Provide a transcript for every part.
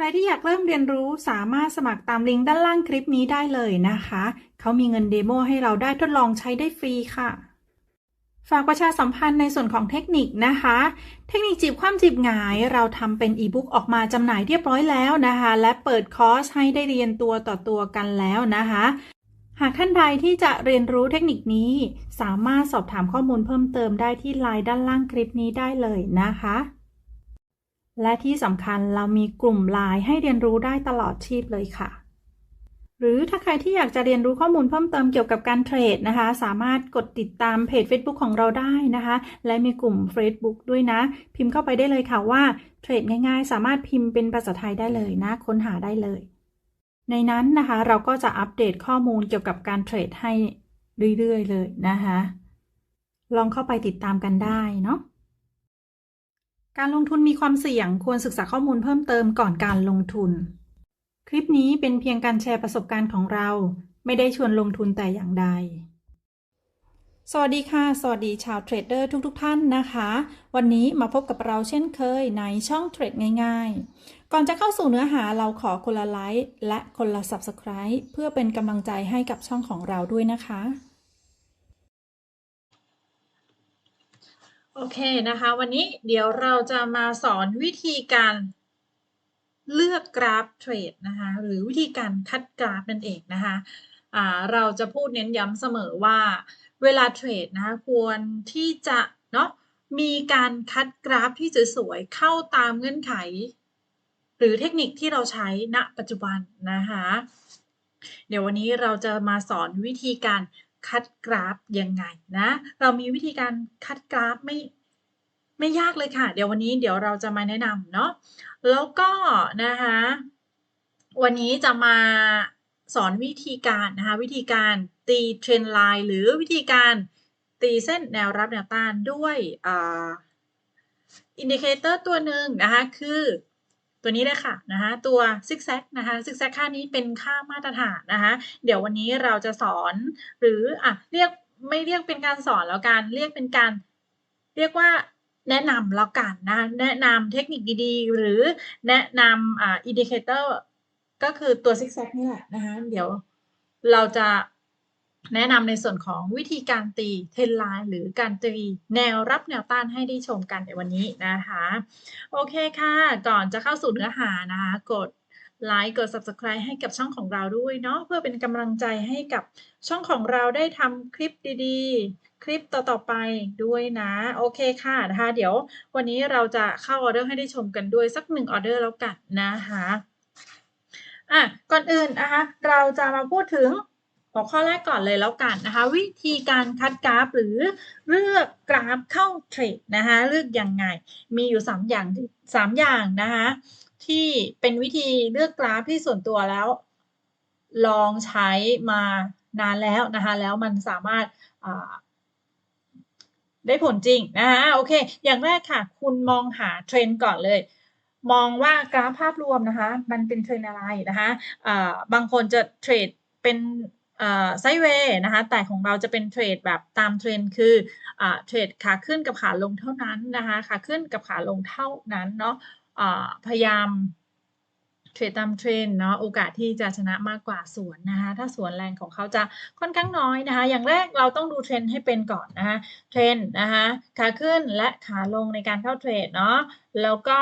ใครที่อยากเริ่มเรียนรู้สามารถสมัครตามลิงก์ด้านล่างคลิปนี้ได้เลยนะคะ เขามีเงินเดโมให้เราได้ทดลองใช้ได้ฟรีค่ะฝากประชาสัมพันธ์ในส่วนของเทคนิคนะคะ เทคนิคจีบคว่ำจีบหงาย เราทำเป็นอีบุ๊กออกมาจำหน่ายเรียบร้อยแล้วนะคะ และเปิดคอร์สให้ได้เรียนตัวต่อตัวกันแล้วนะคะ หากท่านใดที่จะเรียนรู้เทคนิคนี้ สามารถสอบถามข้อมูลเพิ่มเติมได้ที่ไลน์ด้านล่างคลิปนี้ได้เลยนะคะ และที่สำคัญเรามีกลุ่มไลน์ให้เรียนรู้ได้ตลอดชีพเลยค่ะ หรือถ้าใครที่อยากจะเรียนรู้ข้อมูลเพิ่มเติมเกี่ยวกับการเทรดนะคะ สามารถกดติดตามเพจ Facebook ของเราได้นะคะ และมีกลุ่ม Facebook ด้วยนะ พิมพ์เข้าไปได้เลยค่ะว่าเทรดง่ายๆ สามารถพิมพ์เป็นภาษาไทยได้เลยนะ ค้นหาได้เลย ในนั้นนะคะเราก็จะอัปเดตข้อมูลเกี่ยวกับการเทรดให้เรื่อยๆเลยนะคะ ลองเข้าไปติดตามกันได้เนาะ การลงทุนมีความเสี่ยงควรศึกษาข้อมูลเพิ่มเติมก่อนการลงทุน คลิปนี้เป็นเพียงการแชร์ประสบการณ์ของเรา ไม่ได้ชวนลงทุนแต่อย่างใด สวัสดีค่ะ สวัสดีชาวเทรดเดอร์ทุก ๆทท่านนะคะ วันนี้มาพบกับเราเช่นเคยในช่องเทรดง่าย ๆ ก่อนจะเข้าสู่เนื้อหาเราขอคนละไลค์และคนละ Subscribe เพื่อเป็นกำลังใจให้กับช่องของเราด้วยนะคะ โอเคนะคะ วันนี้เดี๋ยวเราจะมาสอนวิธีการเลือกกราฟเทรดนะคะหรือวิธีการคัดกราฟนั่นเองนะคะะเราจะพูดเน้นย้ำเสมอว่าเวลาเทรดนะคะควรที่จะเนาะมีการคัดกราฟที่สวยๆเข้าตามเงื่อนไข หรือเทคนิคที่เราใช้ณปัจจุบันนะคะเดี๋ยววันนี้เราจะมาสอนวิธีการ คัดกราฟยังไงนะ เรามีวิธีการคัดกราฟไม่ไม่ยากเลยค่ะ เดี๋ยววันนี้เดี๋ยวเราจะมาแนะนำเนาะแล้วก็นะคะวันนี้จะมาสอนวิธีการนะคะวิธีการตีเทรนไลน์หรือวิธีการตีเส้นแนวรับแนวต้านด้วยอินดิเคเตอร์ตัวหนึ่งนะคะคือ ตัวนี้เลยค่ะนะคะตัวซิกแซกนะคะซิกแซกค่านี้เป็นค่ามาตรฐานนะคะเดี๋ยววันนี้เราจะสอนหรืออะเรียกไม่เรียกเป็นการสอนแล้วกันเรียกเป็นการเรียกว่าแนะนำแล้วกันนะแนะนำเทคนิคดีๆ หรือแนะนำอ่าอินดิเคเตอร์ก็คือตัวซิกแซกนี่แหละนะคะเดี๋ยวเราจะ แนะนำในส่วนของวิธีการตีเทนไลน์หรือการตีแนวรับแนวต้านให้ได้ชมกันในวันนี้นะคะ โอเคค่ะ ก่อนจะเข้าสู่เนื้อหานะคะ กดไลค์กด subscribe ให้กับช่องของเราด้วยเนาะเพื่อเป็นกำลังใจให้กับช่องของเราได้ทำคลิปดีๆ คลิปต่อ ๆ ไปด้วยนะ โอเคค่ะนะคะ เดี๋ยววันนี้เราจะเข้าออเดอร์ให้ได้ชมกันด้วยสักหนึ่งออเดอร์แล้วกันนะคะอะก่อนอื่นนะคะเราจะมาพูดถึง หัวข้อแรกก่อนเลยแล้วกันนะคะ วิธีการคัดกราฟ หรือเลือกกราฟเข้าเทรดนะคะเลือกยังไง มีอยู่ 3 อย่าง3อย่างนะคะที่เป็นวิธีเลือกกราฟที่ส่วนตัวแล้ว ลองใช้มานานแล้วนะคะแล้วมันสามารถได้ผลจริงนะคะโอเค อย่างแรกค่ะ คุณมองหาเทรนด์ก่อนเลย มองว่ากราฟภาพรวมนะคะ มันเป็นเทรนอะไรนะคะะบางคนจะเทรดเป็น ไซเวย์นะคะแต่ของเราจะเป็นเทรดแบบตามเทรนคืออเทรดขาขึ้นกับขาลงเท่านั้นนะคะขาขึ้นกับขาลงเท่านั้นเนาะพยายามเทรดตามเทรนเนาะโอกาสที่จะชนะมากกว่าสวนนะคะถ้าสวนแรงของเขาจะค่อนข้างน้อยนะคะ อย่างแรกเราต้องดูเทรนให้เป็นก่อนนะคะเทรนนะคะขาขึ้นและขาลงในการเข้าเทรดเนาะแล้วก็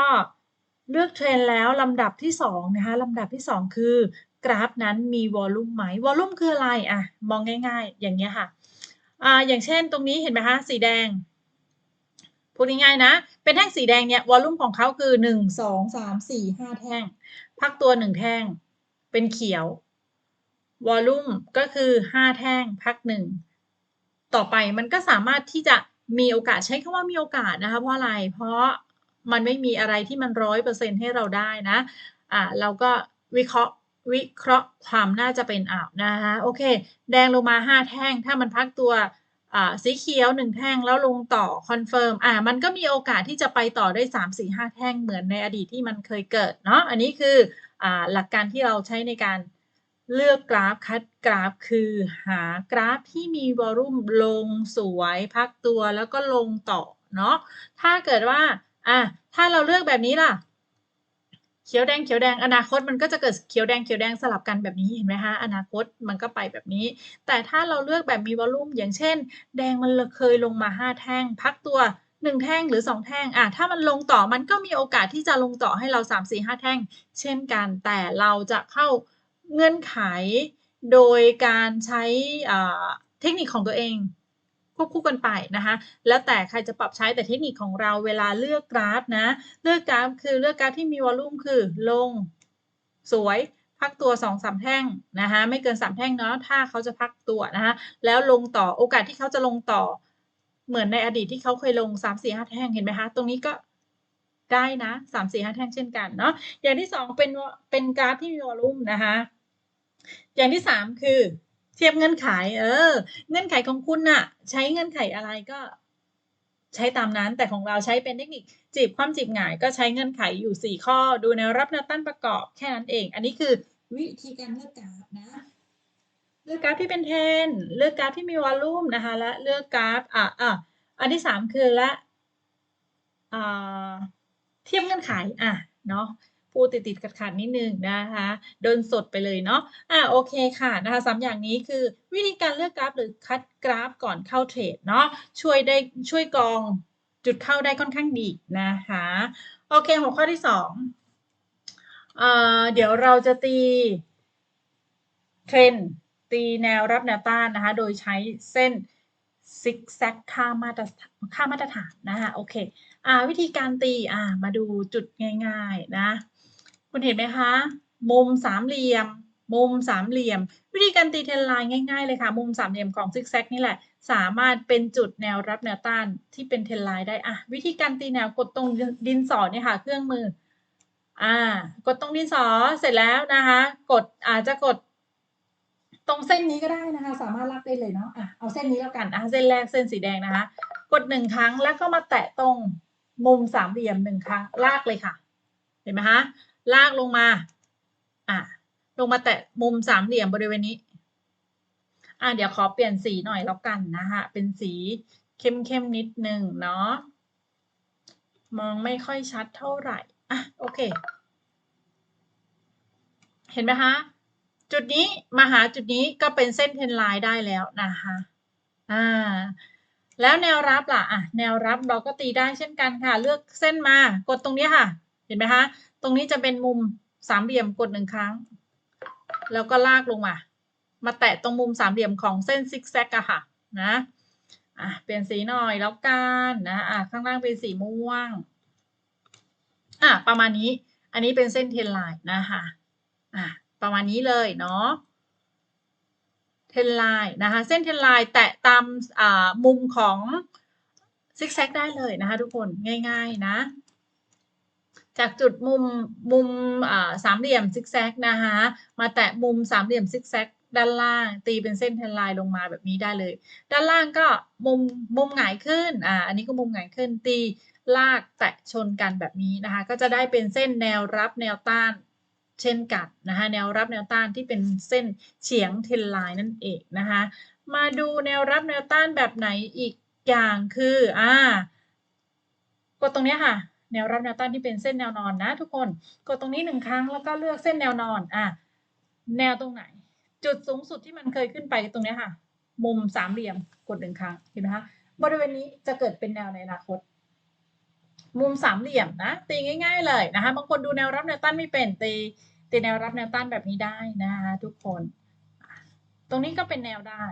เลือกเทรนแล้วลำดับที่2นะคะลำดับที่ 2 คือ กราฟนั้นมีวอลลุ่มไหมวอลลุ่มคืออะไรอะมองง่าย ๆ อย่างเงี้ยค่ะอ่าอย่างเช่นตรงนี้เห็นไหมคะสีแดงพูดง่ายๆนะ เป็นแท่งสีแดงเนี่ยวอลลุ่มของเขาคือ 1 2 3 4 5 แท่ง พักตัว 1 แท่ง เป็นเขียว วอลลุ่มก็คือ 5 แท่งพัก 1 ต่อไปมันก็สามารถที่จะมีโอกาสใช้คำว่ามีโอกาสนะคะเพราะอะไร เพราะมันไม่มีอะไรที่มันร้อยเปอร์เซ็นให้เราได้นะอ่าเราก็วิเคราะห์ วิเคราะห์ความน่าจะเป็นอ่าวนะคะโอเค แดงลงมา 5 แท่ง ถ้ามันพักตัวสีเขียว 1 แท่งแล้วลงต่อคอนเฟิร์มอ่ามันก็มีโอกาสที่จะไปต่อได้ 3 4 5 แท่งเหมือนในอดีตที่มันเคยเกิดเนาะอันนี้คืออหลักการที่เราใช้ในการเลือกกราฟคัดกราฟคือหากราฟที่มีวอลุ่มลงสวยพักตัวแล้วก็ลงต่อเนาะถ้าเกิดว่าอะถ้าเราเลือกแบบนี้ล่ะ เขียวแดงเขียวแดงอนาคตมันก็จะเกิดเขียวแดงเขียวแดงสลับกันแบบนี้เห็นไหมคะอนาคตมันก็ไปแบบนี้ แต่ถ้าเราเลือกแบบมีวอลลุ่มอย่างเช่น แดงมันเคยลงมาห้าแท่ง พักตัวหนึ่งแท่งหรือสองแท่งอะถ้ามันลงต่อมันก็มีโอกาสที่จะลงต่อให้เราสามสี่ห้าแท่ง เช่นกันแต่เราจะเข้าเงื่อนไขโดยการใช้เทคนิคของตัวเอง ควบคู่กันไปนะคะ แล้วแต่ใครจะปรับใช้แต่เทคนิคของเราเวลาเลือกกราฟนะ เลือกกราฟคือเลือกกราฟที่มีวอลลุ่มคือลงสวยพักตัว2อสามแท่งนะคะไม่เกิน 3 แท่งเนาะถ้าเขาจะพักตัวนะคะแล้วลงต่อโอกาสที่เขาจะลงต่อ เหมือนในอดีตที่เขาเคยลง 3 4 5 แท่งเห็นไหมคะตรงนี้ก็ได้นะ 3 4 5 แท่งเช่นกันเนาะอย่างที่ 2 เป็นเป็นกราฟที่มีวอลลุ่มนะคะอย่างที่ 3 คือ เทียบเงื่อนไข เออ เงื่อนไขของคุณน่ะ ใช้เงื่อนไขอะไรก็ใช้ตามนั้นแต่ของเราใช้เป็นเทคนิคจีบความจีบหงายก็ใช้เงื่อนไขอยู่ 4 ข้อ ดูแนวรับแนวต้านประกอบแค่นั้นเอง อันนี้คือวิธีการเลือกกราฟนะ เลือกกราฟที่เป็นเทรนเลือกกราฟที่มีวอลลุ่มนะคะและเลือกกราฟอะอะอันที่ 3 คือและอ่าเทียบเงื่อนไขอะเนาะ พูดติดติดขัดขัดๆนิดนึงนะคะเดินสดไปเลยเนาะอะโอเคค่ะนะคะสามอย่างนี้คือวิธีการเลือกกราฟหรือคัดกราฟก่อนเข้าเทรดเนาะช่วยได้ช่วยกองจุดเข้าได้ค่อนข้างดีนะคะโอเคหัวข้อที่สองเอ่อเดี๋ยวเราจะตีเทรนตีแนวรับแนวต้านนะคะ โดยใช้เส้นซิกแซกค่ามาตรค่ามาตรฐานนะคะโอเคอ่าวิธีการตีอ่ามาดูจุดง่าย ๆ นะ คุณเห็นไหมคะ มุมสามเหลี่ยม มุมสามเหลี่ยม วิธีการตีเทนไลน์ง่ายๆเลยค่ะ มุมสามเหลี่ยมของซิกแซกนี่แหละ สามารถเป็นจุดแนวรับแนวต้านที่เป็นเทนไลน์ได้อะวิธีการตีแนวกดตรงดินสอเนี่ยค่ะ เครื่องมือ อ่า กดตรงดินสอเสร็จแล้วนะคะ กดอาจจะกด ตรงเส้นนี้ก็ได้นะคะ สามารถลากได้เลยเนาะอะเอาเส้นนี้แล้วกันอะเส้นแรกเส้นสีแดงนะคะ กดหนึ่งครั้งแล้วก็มาแตะตรงมุมสามเหลี่ยมหนึ่งครั้งลากเลยค่ะ เห็นไหมคะ ลากลงมาอะลงมาแตะมุมสามเหลี่ยมบริเวณนี้อะเดี๋ยวขอเปลี่ยนสีหน่อยแล้วกันนะคะเป็นสีเข้มๆนิดนึงเนาะมองไม่ค่อยชัดเท่าไหร่อะโอเค เห็นไหมคะจุดนี้มาหาจุดนี้ก็เป็นเส้นเทนไลน์ได้แล้วนะคะอ่าแล้วแนวรับล่ะอะแนวรับเราก็ตีได้เช่นกันค่ะ เลือกเส้นมากดตรงนี้ค่ะ เห็นไหมคะตรงนี้จะเป็นมุมสามเหลี่ยมกดหนึ่งครั้ง แล้วก็ลากลงมา มาแตะตรงมุมสามเหลี่ยมของเส้นซิกแซกอะค่ะนะอะเปลี่ยนสีหน่อยแล้วกันนะอะข้างล่างเป็นสีม่วงอะประมาณนี้อันนี้เป็นเส้นเทนไลน์นะคะอะประมาณนี้เลยเนาะเทนไลน์นะคะเส้นเทนไลน์แตะตามอ่ามุมของซิกแซกได้เลยนะคะทุกคนง่าย ๆ นะ จากจุดมุมมุมสามเหลี่ยมซิกแซกนะคะมาแตะมุมสามเหลี่ยมซิกแซกด้านล่างตีเป็นเส้นเทนไลน์ลงมาแบบนี้ได้เลย ด้านล่างก็มุมมุมหงายขึ้นอ่าอันนี้ก็มุมหงายขึ้นตีลากแตะชนกันแบบนี้นะคะ ก็จะได้เป็นเส้นแนวรับแนวต้านเช่นกันนะคะแนวรับแนวต้านที่เป็นเส้นเฉียงเทนไลน์นั่นเองนะคะมาดูแนวรับแนวต้านแบบไหนอีกอย่างคืออ่ากดตรงนี้ค่ะ แนวรับแนวต้านที่เป็นเส้นแนวนอนนะทุกคน กดตรงนี้หนึ่งครั้งแล้วก็เลือกเส้นแนวนอนอะแนวตรงไหน จุดสูงสุดที่มันเคยขึ้นไปตรงนี้ค่ะ มุมสามเหลี่ยมกดหนึ่งครั้งเห็นไหมคะบริเวณนี้จะเกิดเป็นแนวในอนาคต มุมสามเหลี่ยมนะ ตีง่ายๆเลยนะคะบางคนดูแนวรับแนวต้านไม่เป็นตีตีแนวรับแนวต้านแบบนี้ได้นะคะทุกคน ตรงนี้ก็เป็นแนวได้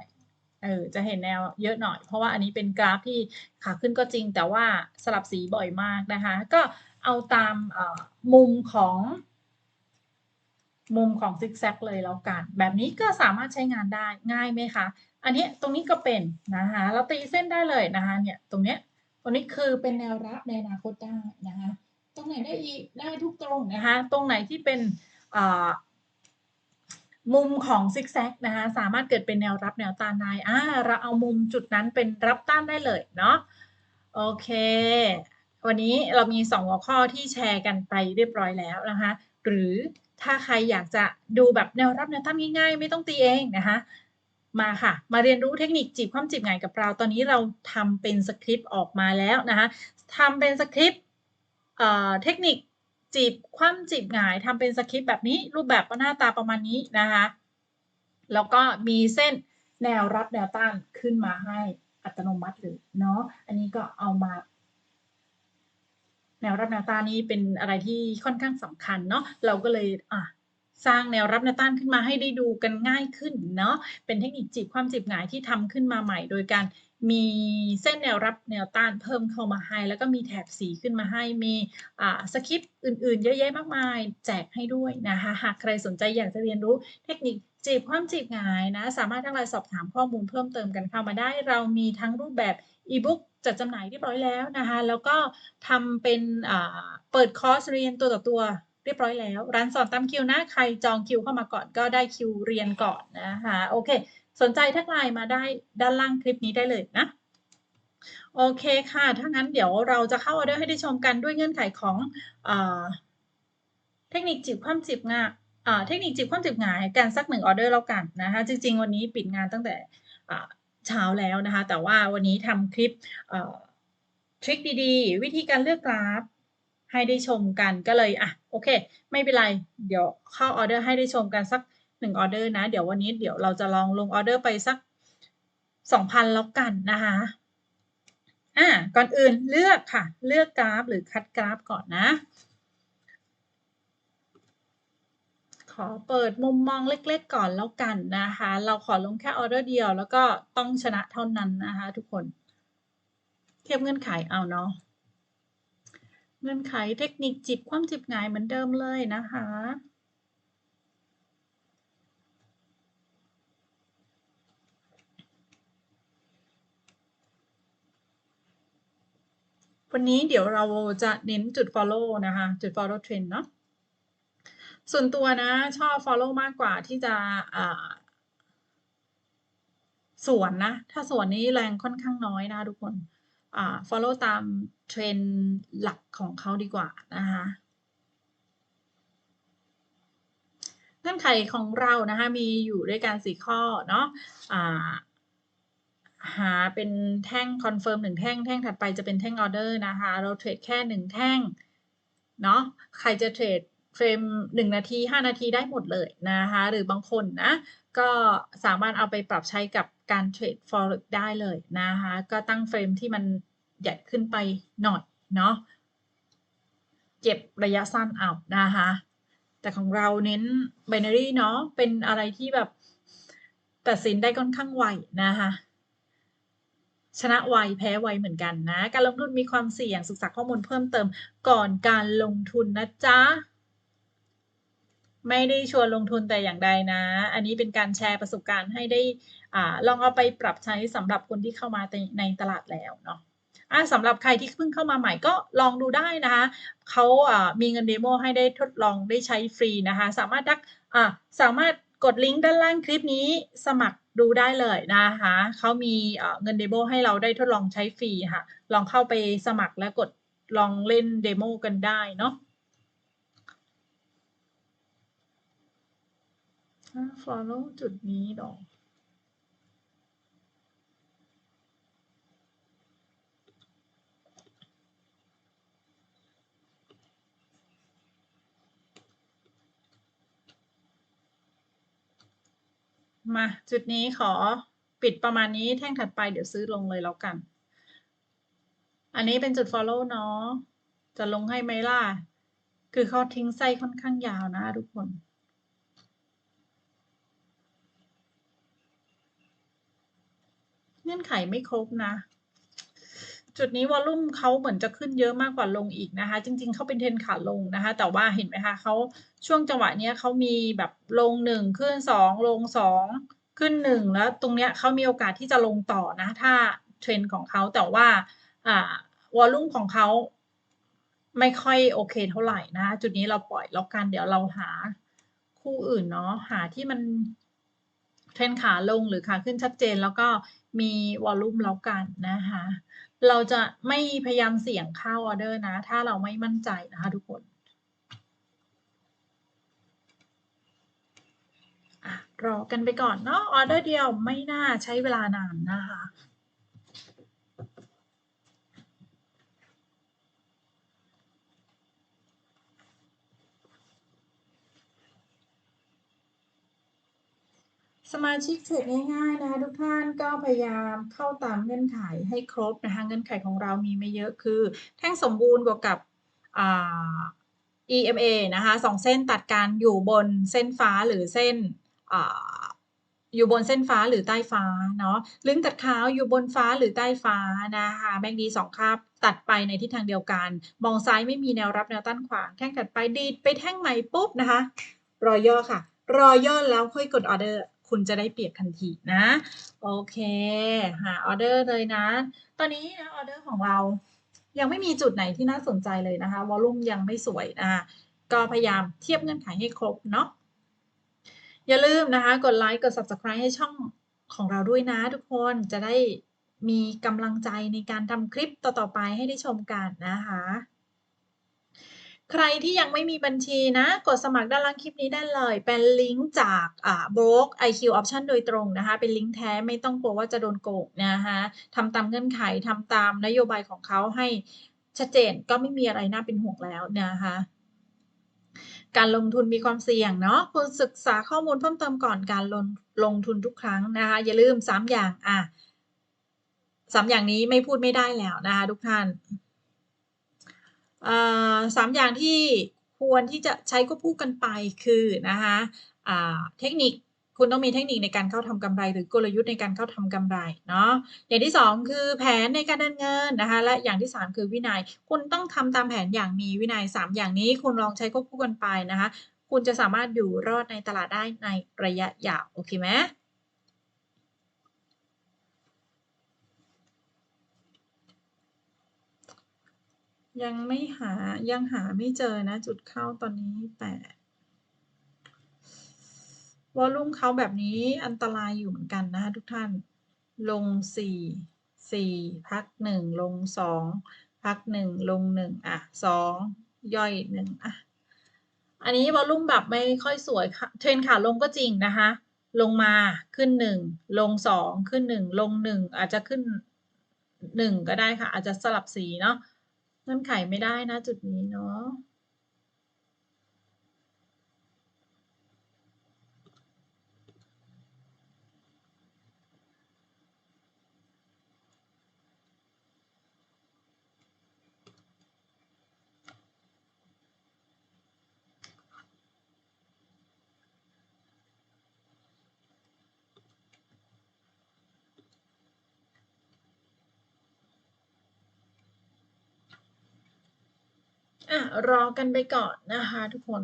เออจะเห็นแนวเยอะหน่อย เพราะว่าอันนี้เป็นกราฟที่ขาขึ้นก็จริง แต่ว่าสลับสีบ่อยมากนะคะ ก็เอาตามมุมของมุมของซิกแซกเลยแล้วกัน แบบนี้ก็สามารถใช้งานได้ง่ายไหมคะ อันนี้ตรงนี้ก็เป็นนะคะเราตีเส้นได้เลยนะคะเนี่ยตรงเนี้ยตรงนี้คือเป็นแนวรับในอนาคตได้นะคะตรงไหนได้อีกได้ทุกตรงนะคะตรงไหนที่เป็นอ่า มุมของซิกแซกนะคะสามารถเกิดเป็นแนวรับแนวต้านได้อ่าเราเอามุมจุดนั้นเป็นรับต้านได้เลยเนาะโอเค วันนี้เรามีสองหัวข้อที่แชร์กันไปเรียบร้อยแล้วนะคะหรือถ้าใครอยากจะดูแบบแนวรับแนวต้านง่ายๆ ไม่ต้องตีเองนะคะมาค่ะ มาเรียนรู้เทคนิคจีบความจีบไงกับเรา ตอนนี้เราทำเป็นสคริปต์ออกมาแล้วนะคะทำเป็นสคริปต์เทคนิค จีบคว่ำจีบหงายทำเป็นสคริปต์แบบนี้ รูปแบบก็หน้าตาประมาณนี้นะคะ แล้วก็มีเส้นแนวรับแนวต้านขึ้นมาให้อัตโนมัติเลยเนาะอันนี้ก็เอามา แนวรับแนวต้านนี้เป็นอะไรที่ค่อนข้างสำคัญเนาะเราก็เลยอะสร้างแนวรับแนวต้านขึ้นมาให้ได้ดูกันง่ายขึ้นเนาะเป็นเทคนิคจีบความจีบหงายที่ทำขึ้นมาใหม่ โดยการ มีเส้นแนวรับแนวต้านเพิ่มเข้ามาให้ แล้วก็มีแถบสีขึ้นมาให้ มีสคริปต์อื่น ๆ เยอะแยะมากมาย แจกให้ด้วยนะคะ หากใครสนใจอยากจะเรียนรู้เทคนิคจีบความจีบหงายนะ สามารถทักไลน์สอบถามข้อมูลเพิ่มเติมกันเข้ามาได้ เรามีทั้งรูปแบบอีบุ๊กจัดจำหน่ายเรียบร้อยแล้วนะคะ แล้วก็ทำเป็นเปิดคอร์สเรียนตัวต่อตัว เรียบร้อยแล้ว ร้านสอนตามคิวนะ ใครจองคิวเข้ามาก่อนก็ได้คิวเรียนก่อนนะคะโอเค สนใจทักไลน์มาได้ด้านล่างคลิปนี้ได้เลยนะ โอเคค่ะ ถ้างั้นเดี๋ยวเราจะเข้าออเดอร์ให้ได้ชมกันด้วยเงื่อนไขของอเทคนิคจีบคว่ำจีบงาเทคนิคจีบคว่ำจีบงายกันสักหนึ่งออเดอร์แล้วกันนะคะจริง ๆ วันนี้ปิดงานตั้งแต่เช้าแล้วนะคะ แต่ว่าวันนี้ทำคลิปทริคดีๆ วิธีการเลือกกราฟ ให้ได้ชมกันก็เลยอะโอเค ไม่เป็นไรเดี๋ยวเข้าออเดอร์ให้ได้ชมกันสักหนึ่งออเดอร์นะ เดี๋ยววันนี้เดี๋ยวเราจะลองลงออเดอร์ไปสักสองพันแล้วกันนะคะอ่าก่อนอื่นเลือกค่ะ เลือกกราฟหรือคัดกราฟก่อนนะ ขอเปิดมุมมองเล็กๆก่อนแล้วกันนะคะ เราขอลงแค่ออเดอร์เดียว แล้วก็ต้องชนะเท่านั้นนะคะทุกคน เทียบเงื่อนไขเอาเนาะ เงื่อนไขเทคนิคจิบคว่ำจิบหงายเหมือนเดิมเลยนะคะ วันนี้เดี๋ยวเราจะเน้นจุด follow นะคะ จุด follow trend เนาะส่วนตัวนะ ชอบ follow มากกว่าที่จะสวนนะ ถ้าสวนนี้แรงค่อนข้างน้อยนะทุกคน follow ตาม เทรนด์หลักของเขาดีกว่านะคะเงื่อนไขของเรานะคะมีอยู่ด้วยกันสี่ข้อเนาะหาเป็นแท่งคอนเฟิร์มหนึ่งแท่ง แท่งถัดไปจะเป็นแท่งออเดอร์นะคะ เราเทรดแค่หนึ่งแท่งเนาะใครจะเทรดเฟรมหนึ่งนาทีห้านาทีได้หมดเลยนะคะ หรือบางคนนะก็สามารถเอาไปปรับใช้กับการเทรด forex ได้เลยนะคะ ก็ตั้งเฟรมที่มัน ใหญ่ขึ้นไปหน่อยเนาะเก็บระยะสั้นเอานะคะ แต่ของเราเน้น binary เนาะเป็นอะไรที่แบบตัดสินได้ค่อนข้างไวนะคะชนะไวแพ้ไวเหมือนกันนะ การลงทุนมีความเสี่ยงศึกษาข้อมูลเพิ่มเติมก่อนการลงทุนนะจ๊ะ ไม่ได้ชวนลงทุนแต่อย่างใดนะ อันนี้เป็นการแชร์ประสบการณ์ให้ได้อลองเอาไปปรับใช้สำหรับคนที่เข้ามาในตลาดแล้วเนาะ สำหรับใครที่เพิ่งเข้ามาใหม่ก็ลองดูได้นะคะเขาอ่ามีเงินเดโมให้ได้ทดลองได้ใช้ฟรีนะคะ สามารถทักอ่าสามารถกดลิงก์ด้านล่างคลิปนี้สมัครดูได้เลยนะคะเขามีเงินเดโมให้เราได้ทดลองใช้ฟรีค่ะ ลองเข้าไปสมัครแล้วกดลองเล่นเดโมกันได้เนาะถ้า follow จุดนี้หรอ มา จุดนี้ขอปิดประมาณนี้แท่งถัดไปเดี๋ยวซื้อลงเลยแล้วกัน อันนี้เป็นจุด follow เนาะ จะลงให้ไหมล่ะ คือเขาทิ้งไส้ค่อนข้างยาวนะทุกคนเงื่อนไขไม่ครบนะ จุดนี้วอลลุ่มเขาเหมือนจะขึ้นเยอะมากกว่าลงอีกนะคะ จริงๆเขาเป็นเทรนขาลงนะคะ แต่ว่าเห็นไหมคะเขาช่วงจังหวะเนี้ยเขามีแบบลงหนึ่งขึ้นสองลงสองขึ้นหนึ่งแล้วตรงเนี้ยเขามีโอกาสที่จะลงต่อนะ ถ้าเทรนของเขาแต่ว่าวอลลุ่มของเขาไม่ค่อยโอเคเท่าไหร่นะ จุดนี้เราปล่อยแล้วกันเดี๋ยวเราหาคู่อื่นเนาะหาที่มันเทรนขาลงหรือขาขึ้นชัดเจนแล้วก็มีวอลลุ่มแล้วกันนะคะ เราจะไม่พยายามเสี่ยงเข้าออเดอร์นะ ถ้าเราไม่มั่นใจนะคะทุกคนอรอกันไปก่อนเนาะออเดอร์เดียวไม่น่าใช้เวลานานนะคะ สมาชิกเทรดง่ายๆนะคะทุกท่านก็พยายามเข้าตามเงื่อนไขให้ครบนะคะเงื่อนไขของเรามีไม่เยอะคือ แท่งสมบูรณ์บวกกับ EMA นะคะสองเส้นตัดกันอยู่บนเส้นฟ้าหรือเส้นออยู่บนเส้นฟ้าหรือใต้ฟ้าเนาะลึงตัดขาวอยู่บนฟ้าหรือใต้ฟ้านะคะแบงค์ดีสองคาบตัดไปในทิศทางเดียวกัน มองซ้ายไม่มีแนวรับแนวต้านขวางแท่งถัดไปดีดไปแท่งใหม่ปุ๊บนะคะ รอย่อค่ะ รอย่อแล้วค่อยกดออเดอร์ คุณจะได้เปรียบทันทีนะ โอเค หาออเดอร์เลยนะ ตอนนี้นะออเดอร์ของเรา ยังไม่มีจุดไหนที่น่าสนใจเลยนะคะ วอลลุ่มยังไม่สวยนะคะก็พยายามเทียบเงื่อนไขให้ครบเนาะ อย่าลืมนะคะ กดไลค์ กด subscribe ให้ช่องของเราด้วยนะทุกคนจะได้มีกำลังใจในการทำคลิปต่อๆไปให้ได้ชมกันนะคะ ใครที่ยังไม่มีบัญชีนะ กดสมัครด้านล่างคลิปนี้ได้เลย เป็นลิงก์จากอ่า Broke IQ Option โดยตรงนะคะ เป็นลิงก์แท้ไม่ต้องกลัวว่าจะโดนโกงนะคะทำตามเงื่อนไขทำตามนโยบายของเขาให้ชัดเจนก็ไม่มีอะไรน่าเป็นห่วงแล้วนะคะการลงทุนมีความเสี่ยงเนาะคุณศึกษาข้อมูลเพิ่มเติมก่อนการลงลงทุนทุกครั้งนะคะอย่าลืม 3 อย่างอะสามอย่างนี้ไม่พูดไม่ได้แล้วนะคะทุกท่าน สามอย่างที่ควรที่จะใช้ควบคู่กันไปคือนะคะเทคนิคคุณต้องมีเทคนิคในการเข้าทำกำไร หรือกลยุทธ์ในการเข้าทำกำไรเนาะอย่างที่สองคือแผนในการดินเงินนะคะและอย่างที่สามคือวินัย คุณต้องทำตามแผนอย่างมีวินัยสามอย่างนี้คุณลองใช้ควบคู่กันไปนะคะ คุณจะสามารถอยู่รอดในตลาดได้ในระยะยาวโอเคไหม ยังไม่หายังหาไม่เจอนะจุดเข้าตอนนี้แปดวอลลุ่มเขาแบบนี้อันตรายอยู่เหมือนกันนะคะทุกท่านลงสี่สี่พักหนึ่งลงสองพักหนึ่งลงหนึ่งอะสองย่อยหนึ่งอะ อันนี้วอลลุ่มแบบไม่ค่อยสวยค่ะเทรนขาลงก็จริงนะคะ ลงมาขึ้นหนึ่งลงสองขึ้นหนึ่งลงหนึ่งอาจจะขึ้นหนึ่งก็ได้ค่ะ อาจจะสลับสีเนาะ เงื่อนไขไม่ได้นะจุดนี้เนาะ อะรอกันไปก่อนนะคะทุกคน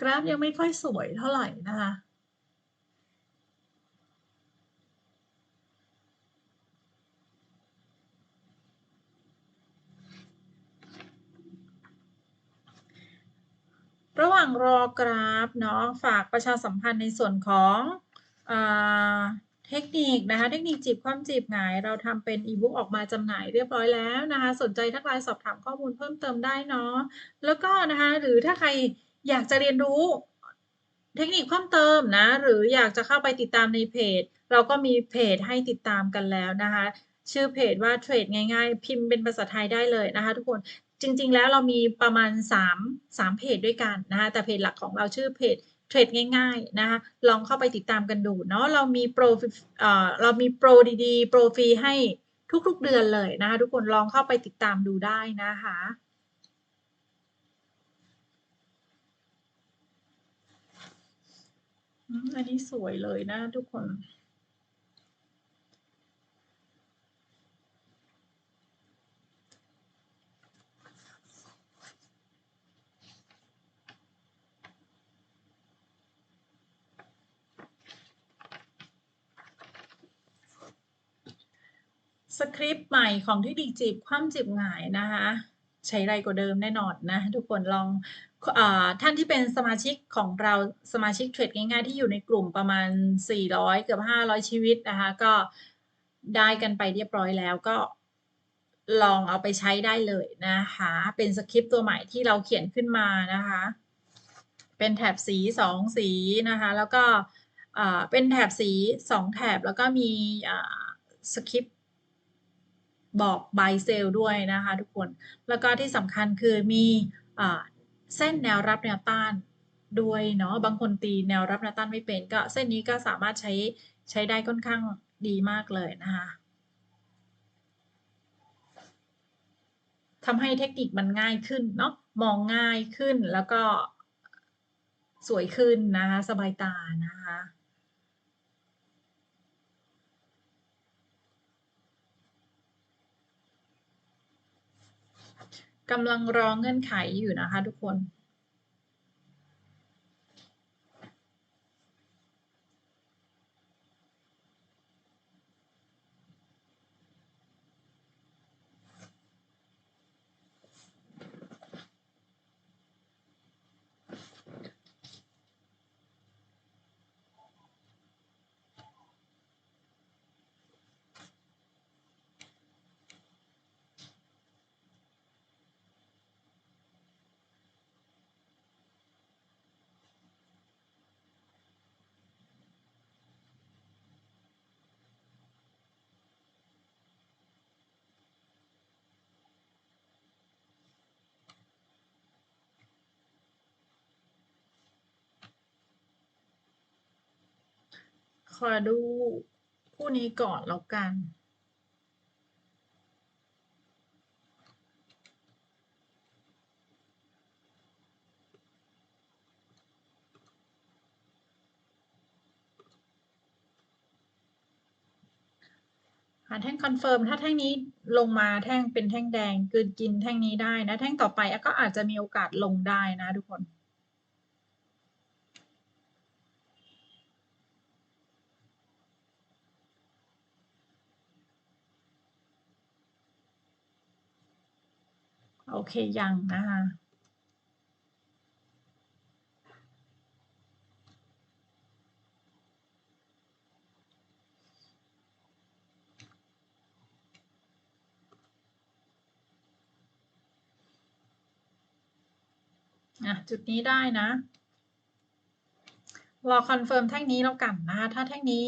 กราฟยังไม่ค่อยสวยเท่าไหร่นะคะระหว่างรอกราฟเนาะฝากประชาสัมพันธ์ในส่วนของ ทคนิคนะคะเทคนิคจีบความจีบหงาย เราทำเป็นอีบุ๊กออกมาจำหน่ายเรียบร้อยแล้วนะคะ สนใจทักไลน์สอบถามข้อมูลเพิ่มเติมได้เนาะแล้วก็นะคะหรือถ้าใครอยากจะเรียนรู้เทคนิคเพิ่มเติมนะหรืออยากจะเข้าไปติดตามในเพจ เราก็มีเพจให้ติดตามกันแล้วนะคะ ชื่อเพจว่าเทรดง่าย ๆ พิมพ์เป็นภาษาไทยได้เลยนะคะ ทุกคนจริง ๆ แล้วเรามีประมาณ 3 3 เพจด้วยกันนะคะแต่เพจหลักของเราชื่อเพจ เทรดง่ายๆนะคะลองเข้าไปติดตามกันดูเนาะเรามีโปรเอ่อเรามีโปรดีๆ โปรฟรีให้ทุกๆเดือนเลยนะคะทุกคนลองเข้าไปติดตามดูได้นะคะอันนี้สวยเลยนะทุกคน สคริปใหม่ของที่ดีจีบคว่ำจีบหงายนะคะ ใช้ไรกว่าเดิมแน่นอนนะ ทุกคนลองอท่านที่เป็นสมาชิกของเราสมาชิกเทรดง่ายๆที่อยู่ในกลุ่มประมาณ 400 เกือบ 500 ชีวิตนะคะ ก็ได้กันไปเรียบร้อยแล้วก็ลองเอาไปใช้ได้เลยนะคะ เป็นสคริปต์ตัวใหม่ที่เราเขียนขึ้นมานะคะ เป็นแถบสีสองสีนะคะ แล้วก็เป็นแถบสีสองแถบแล้วก็มีสคริปต์ บอก buy sell ด้วยนะคะทุกคน แล้วก็ที่สำคัญคือมีอเส้นแนวรับแนวต้านด้วยเนาะบางคนตีแนวรับแนวต้านไม่เป็น ก็เส้นนี้ก็สามารถใช้ใช้ได้ค่อนข้างดีมากเลยนะคะทำให้เทคนิคมันง่ายขึ้นเนาะมองง่ายขึ้นแล้วก็สวยขึ้นนะคะสบายตานะคะ กำลังรอเงื่อนไขอยู่นะคะทุกคน ขอดูคู่นี้ก่อนแล้วกัน หาแท่งคอนเฟิร์มถ้าแท่งนี้ลงมาแท่งเป็นแท่งแดงกลืนกินแท่งนี้ได้นะ แท่งต่อไปก็อาจจะมีโอกาสลงได้นะทุกคน เคยังนะคะจุดนี้ได้นะรอคอนเฟิร์มแท่งนี้แล้วกันนะคะถ้าแท่งนี้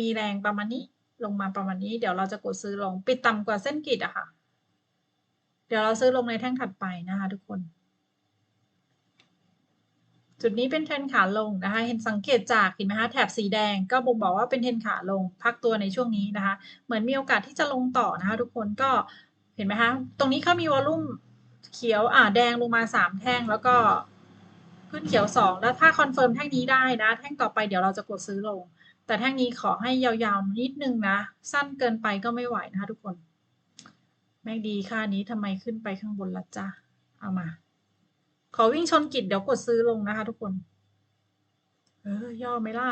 มีแรงประมาณนี้ลงมาประมาณนี้ เดี๋ยวเราจะกดซื้อลง ปิดต่ำกว่าเส้นกริดอะค่ะ เดี๋ยวเราซื้อลงในแท่งถัดไปนะคะทุกคน จุดนี้เป็นเทรนขาลงนะคะ เห็นสังเกตจากเห็นไหมคะแถบสีแดงก็บ่งบอกว่าเป็นเทรนขาลงพักตัวในช่วงนี้นะคะ เหมือนมีโอกาสที่จะลงต่อนะคะทุกคนก็เห็นไหมคะ ตรงนี้เขามีวอลลุ่มเขียวอ่าแดงลงมาสามแท่งแล้วก็ขึ้นเขียวสองแล้วถ้าคอนเฟิร์มแท่งนี้ได้นะ แท่งต่อไปเดี๋ยวเราจะกดซื้อลง แต่แท่งนี้ขอให้ยาวๆนิดนึงนะ สั้นเกินไปก็ไม่ไหวนะคะทุกคน แม่งดีค่านี้ทำไมขึ้นไปข้างบนละจ้ะเอามา ขอวิ่งชนกิจเดี๋ยวกดซื้อลงนะคะทุกคน เออย่อไหมล่ะ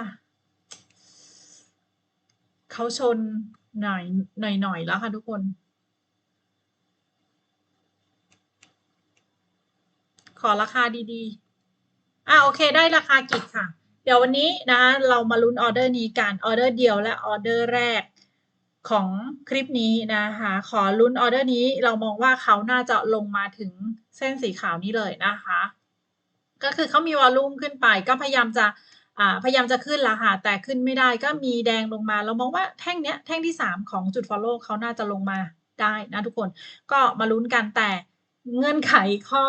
เขาชนหน่อยหน่อยหน่อยแล้วค่ะทุกคน ขอราคาดีๆ อ่าโอเคได้ราคากิจค่ะ เดี๋ยววันนี้นะเรามาลุ้นออเดอร์นี้กันออเดอร์เดียวและออเดอร์แรก ของคลิปนี้นะคะ ขอลุ้นออเดอร์นี้เรามองว่าเขาน่าจะลงมาถึงเส้นสีขาวนี้เลยนะคะ ก็คือเขามีวอลลุ่มขึ้นไป ก็พยายามจะพยายามจะขึ้นล้วค่ะแต่ขึ้นไม่ได้ก็มีแดงลงมา เรามองว่าแท่งเนี้ยแท่งที่ 3 ของจุด follow เขาน่าจะลงมาได้นะทุกคนก็มาลุ้นกันแต่เงื่อนไขข้อ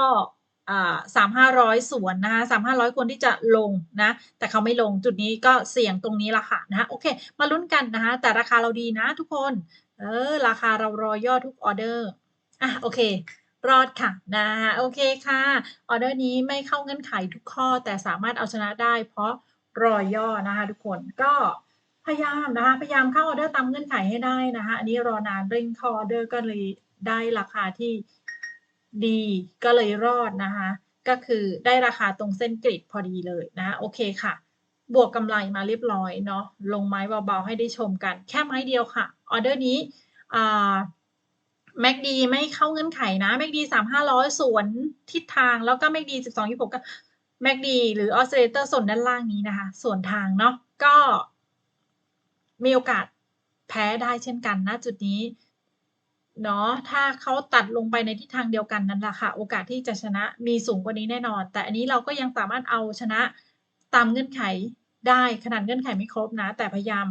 สามห้าร้อยสวนนะคะสามห้าร้อยคนที่จะลงนะ แต่เขาไม่ลงจุดนี้ก็เสี่ยงตรงนี้ละค่ะนะคะโอเค มาลุ้นกันนะคะ แต่ราคาเราดีนะทุกคน เออ ราคาเรารอยอดทุกออเดอร์อะโอเค รอดค่ะนะคะโอเคค่ะ ออเดอร์นี้ไม่เข้าเงื่อนไขทุกข้อ แต่สามารถเอาชนะได้ เพราะรอยย่อนะคะทุกคนก็พยายามนะคะพยายามเข้าออเดอร์ตามเงื่อนไขให้ได้นะคะ อันนี้รอนานเร่งเข้าออเดอร์ก็เลยได้ราคาที่ ดีก็เลยรอดนะคะ ก็คือได้ราคาตรงเส้นกริดพอดีเลยนะะโอเคค่ะ บวกกำไรมาเรียบร้อยเนาะ ลงไม้เบาๆให้ได้ชมกัน แค่ไม้เดียวค่ะ ออเดอร์นี้แม็กดีไม่เข้าเงื่อนไขนะแม็กดีสามห้าร้อยสวนทิศทางแล้วก็แม็กดีสิบสองยี่หกก็แม็กดีหรือออสเตรเตอร์ส่วนด้านล่างนี้นะคะ ส่วนทางเนาะก็มีโอกาสแพ้ได้เช่นกันนะจุดนี้ เนาะถ้าเขาตัดลงไปในทิศทางเดียวกันนั่นแหละค่ะ โอกาสที่จะชนะมีสูงกว่านี้แน่นอน แต่อันนี้เราก็ยังสามารถเอาชนะตามเงื่อนไขได้ขนาดเงื่อนไขไม่ครบนะ แต่พยายาม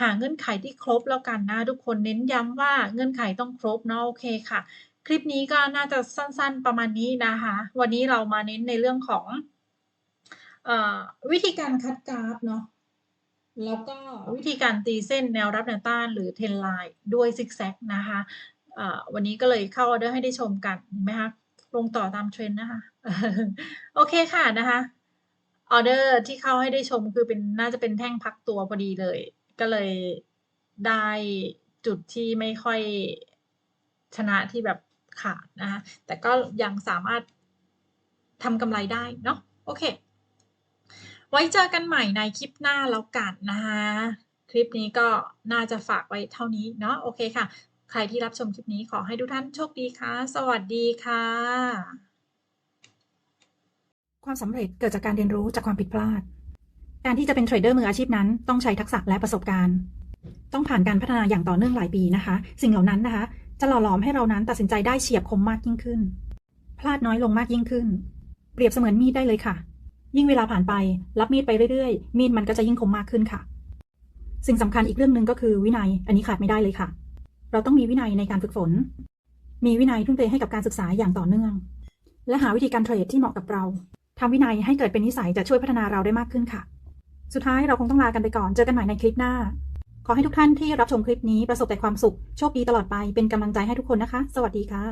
หาเงื่อนไขที่ครบแล้วกันนะทุกคนเน้นย้ำว่าเงื่อนไขต้องครบเนาะโอเคค่ะ คลิปนี้ก็น่าจะสั้นๆประมาณนี้นะคะ วันนี้เรามาเน้นในเรื่องของอวิธีการคัดกราฟเนาะแล้วก็วิธีการตีเส้นแนวรับแนวต้านหรือเทรนไลน์ด้วยซิกแซกนะคะ วันนี้ก็เลยเข้าออเดอร์ให้ได้ชมกันเห็นไหมคะลงต่อตามเทรนด์นะคะ โอเคค่ะนะคะออเดอร์ที่เข้าให้ได้ชมคือเป็นน่าจะเป็นแท่งพักตัวพอดีเลย ก็เลยได้จุดที่ไม่ค่อยชนะที่แบบขาดนะคะแต่ก็ยังสามารถทำกำไรได้เนาะโอเค ไว้เจอกันใหม่ในคลิปหน้าแล้วกันนะคะคลิปนี้ก็น่าจะฝากไว้เท่านี้เนาะโอเคค่ะ ใครที่รับชมคลิปนี้ขอให้ทุกท่านโชคดีค่ะ สวัสดีค่ะ ความสำเร็จเกิดจากการเรียนรู้จากความผิดพลาด การที่จะเป็นเทรดเดอร์มืออาชีพนั้น ต้องใช้ทักษะและประสบการณ์ ต้องผ่านการพัฒนาอย่างต่อเนื่องหลายปีนะคะ สิ่งเหล่านั้นนะคะ จะหล่อหลอมให้เรานั้นตัดสินใจได้เฉียบคมมากยิ่งขึ้น พลาดน้อยลงมากยิ่งขึ้น เปรียบเสมือนมีดได้เลยค่ะ ยิ่งเวลาผ่านไป รับมีดไปเรื่อยๆ มีดมันก็จะยิ่งคมมากขึ้นค่ะ สิ่งสำคัญอีกเรื่องหนึ่งก็คือวินัย อันนี้ขาดไม่ได้เลยค่ะ เราต้องมีวินัยในการฝึกฝน มีวินัยทุ่มเทให้กับการศึกษาอย่างต่อเนื่อง และหาวิธีการเทรดที่เหมาะกับเราทำวินัยให้เกิดเป็นนิสัยจะช่วยพัฒนาเราได้มากขึ้นค่ะ สุดท้ายเราคงต้องลากันไปก่อน เจอกันใหม่ในคลิปหน้า ขอให้ทุกท่านที่รับชมคลิปนี้ประสบแต่ความสุข โชคดีตลอดไป เป็นกำลังใจให้ทุกคนนะคะ สวัสดีค่ะ